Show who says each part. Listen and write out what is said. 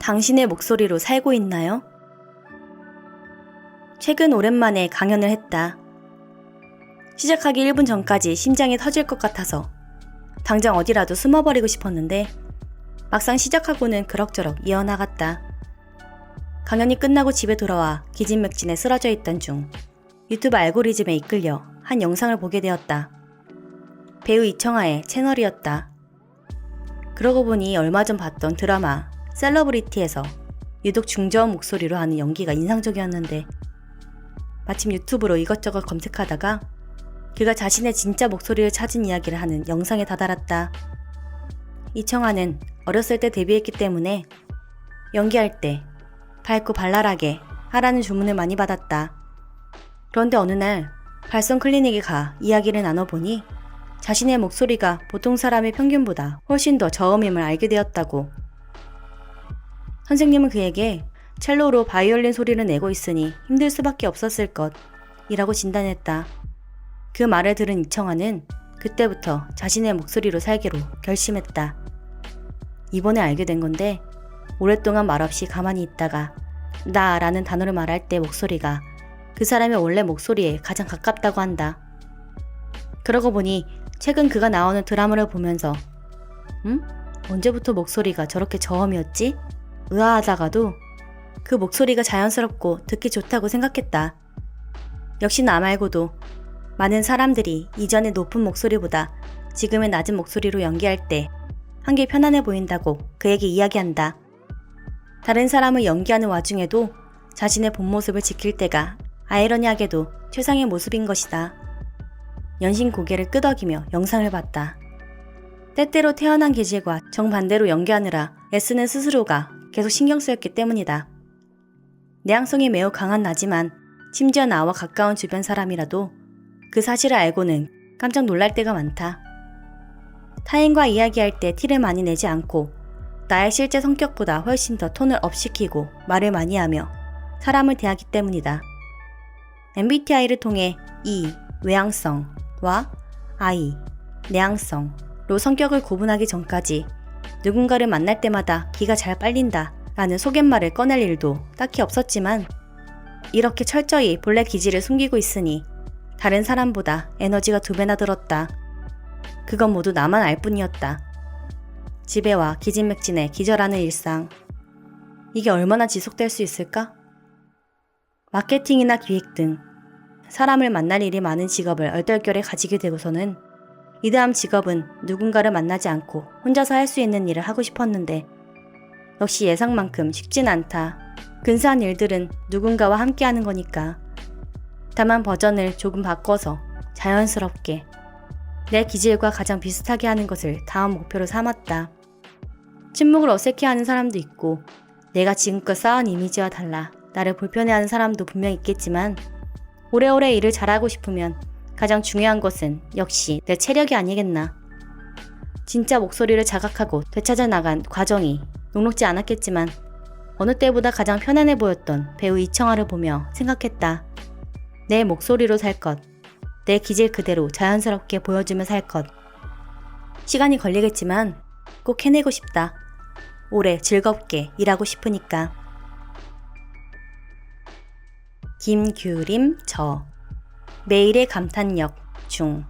Speaker 1: 당신의 목소리로 살고 있나요? 최근 오랜만에 강연을 했다. 시작하기 1분 전까지 심장이 터질 것 같아서 당장 어디라도 숨어버리고 싶었는데 막상 시작하고는 그럭저럭 이어나갔다. 강연이 끝나고 집에 돌아와 기진맥진에 쓰러져 있던 중 유튜브 알고리즘에 이끌려 한 영상을 보게 되었다. 배우 이청아의 채널이었다. 그러고 보니 얼마 전 봤던 드라마 셀러브리티에서 유독 중저음 목소리로 하는 연기가 인상적이었는데 마침 유튜브로 이것저것 검색하다가 그가 자신의 진짜 목소리를 찾은 이야기를 하는 영상에 다다랐다. 이청아는 어렸을 때 데뷔했기 때문에 연기할 때 밝고 발랄하게 하라는 주문을 많이 받았다. 그런데 어느 날 발성 클리닉에 가 이야기를 나눠보니 자신의 목소리가 보통 사람의 평균보다 훨씬 더 저음임을 알게 되었다고. 선생님은 그에게 첼로로 바이올린 소리를 내고 있으니 힘들 수밖에 없었을 것이라고 진단했다. 그 말을 들은 이청아는 그때부터 자신의 목소리로 살기로 결심했다. 이번에 알게 된 건데 오랫동안 말없이 가만히 있다가 나라는 단어를 말할 때 목소리가 그 사람의 원래 목소리에 가장 가깝다고 한다. 그러고 보니 최근 그가 나오는 드라마를 보면서 음? 언제부터 목소리가 저렇게 저음이었지? 의아하다가도 그 목소리가 자연스럽고 듣기 좋다고 생각했다. 역시 나 말고도 많은 사람들이 이전의 높은 목소리보다 지금의 낮은 목소리로 연기할 때 한게 편안해 보인다고 그에게 이야기한다. 다른 사람을 연기하는 와중에도 자신의 본 모습을 지킬 때가 아이러니하게도 최상의 모습인 것이다. 연신 고개를 끄덕이며 영상을 봤다. 때때로 태어난 기질과 정반대로 연기하느라 애쓰는 스스로가 계속 신경 쓰였기 때문이다. 내향성이 매우 강한 나지만 심지어 나와 가까운 주변 사람이라도 그 사실을 알고는 깜짝 놀랄 때가 많다. 타인과 이야기할 때 티를 많이 내지 않고 나의 실제 성격보다 훨씬 더 톤을 업시키고 말을 많이 하며 사람을 대하기 때문이다. MBTI를 통해 E, 외향성과 I, 내향성로 성격을 구분하기 전까지 누군가를 만날 때마다 기가 잘 빨린다 라는 소갯말을 꺼낼 일도 딱히 없었지만 이렇게 철저히 본래 기질을 숨기고 있으니 다른 사람보다 에너지가 두 배나 들었다. 그건 모두 나만 알 뿐이었다. 집에 와 기진맥진에 기절하는 일상. 이게 얼마나 지속될 수 있을까? 마케팅이나 기획 등 사람을 만날 일이 많은 직업을 얼떨결에 가지게 되고서는 이 다음 직업은 누군가를 만나지 않고 혼자서 할 수 있는 일을 하고 싶었는데 역시 예상만큼 쉽진 않다. 근사한 일들은 누군가와 함께 하는 거니까. 다만 버전을 조금 바꿔서 자연스럽게 내 기질과 가장 비슷하게 하는 것을 다음 목표로 삼았다. 침묵을 어색해 하는 사람도 있고 내가 지금껏 쌓은 이미지와 달라 나를 불편해 하는 사람도 분명 있겠지만 오래오래 일을 잘하고 싶으면 가장 중요한 것은 역시 내 체력이 아니겠나. 진짜 목소리를 자각하고 되찾아 나간 과정이 녹록지 않았겠지만 어느 때보다 가장 편안해 보였던 배우 이청아를 보며 생각했다. 내 목소리로 살 것. 내 기질 그대로 자연스럽게 보여주며 살 것. 시간이 걸리겠지만 꼭 해내고 싶다. 오래 즐겁게 일하고 싶으니까. 김규림 저 매일의 감탄역 중